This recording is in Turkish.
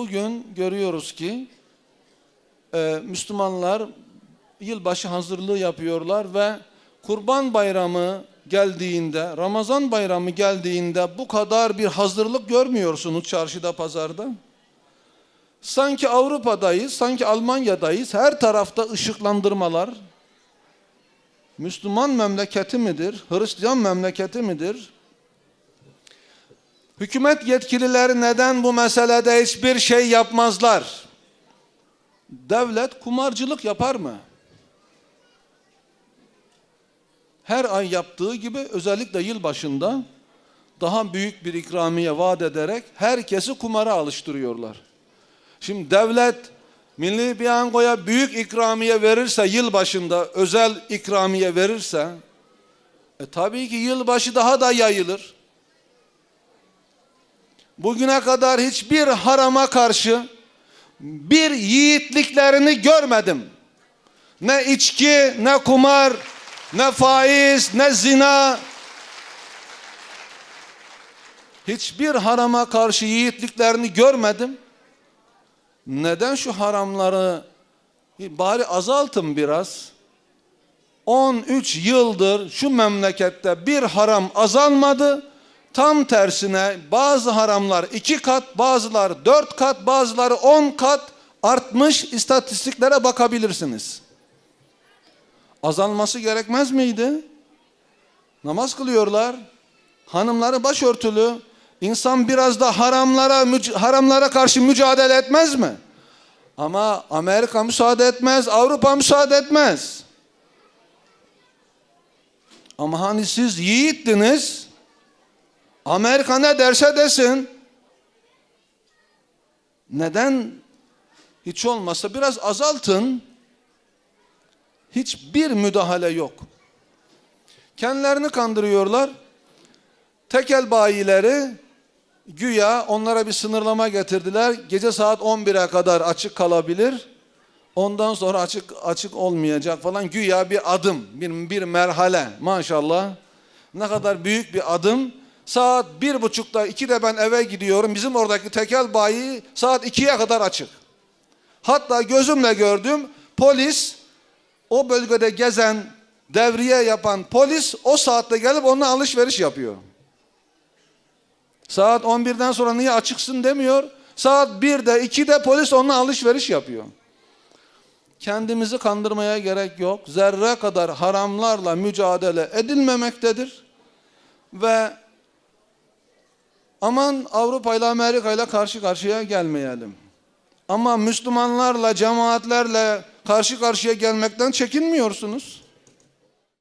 Bugün görüyoruz ki e, Müslümanlar yılbaşı hazırlığı yapıyorlar ve Kurban Bayramı geldiğinde, Ramazan Bayramı geldiğinde bu kadar bir hazırlık görmüyorsunuz çarşıda, pazarda. Sanki Avrupa'dayız, sanki Almanya'dayız. Her tarafta ışıklandırmalar. Müslüman memleketi midir? Hristiyan memleketi midir? Hükümet yetkilileri neden bu meselede hiçbir şey yapmazlar? Devlet kumarcılık yapar mı? Her ay yaptığı gibi özellikle yıl başında daha büyük bir ikramiye vaat ederek herkesi kumara alıştırıyorlar. Şimdi devlet milli piyangoya büyük ikramiye verirse yıl başında özel ikramiye verirse e, tabii ki yılbaşı daha da yayılır. Bugüne kadar hiçbir harama karşı bir yiğitliklerini görmedim. Ne içki, ne kumar, ne faiz, ne zina. Hiçbir harama karşı yiğitliklerini görmedim. Neden şu haramları bari azaltın biraz. 13 yıldır şu memlekette bir haram azalmadı. Tam tersine bazı haramlar iki kat, bazıları dört kat, bazıları on kat artmış istatistiklere bakabilirsiniz. Azalması gerekmez miydi? Namaz kılıyorlar. Hanımları başörtülü. İnsan biraz da haramlara haramlara karşı mücadele etmez mi? Ama Amerika müsaade etmez, Avrupa müsaade etmez. Ama hani siz yiğittiniz, Amerika derse desin. Neden hiç olmazsa biraz azaltın. Hiçbir müdahale yok. Kendilerini kandırıyorlar. Tekel bayileri güya onlara bir sınırlama getirdiler. Gece saat 11'e kadar açık kalabilir. Ondan sonra açık açık olmayacak falan güya bir adım, bir, bir merhale maşallah. Ne kadar büyük bir adım. Saat bir buçukta ikide ben eve gidiyorum. Bizim oradaki tekel bayi saat ikiye kadar açık. Hatta gözümle gördüm polis o bölgede gezen devriye yapan polis o saatte gelip onunla alışveriş yapıyor. Saat 11'den sonra niye açıksın demiyor. Saat 1'de 2'de polis onunla alışveriş yapıyor. Kendimizi kandırmaya gerek yok. Zerre kadar haramlarla mücadele edilmemektedir. Ve aman Avrupa ile Amerika ile karşı karşıya gelmeyelim. Ama Müslümanlarla, cemaatlerle karşı karşıya gelmekten çekinmiyorsunuz.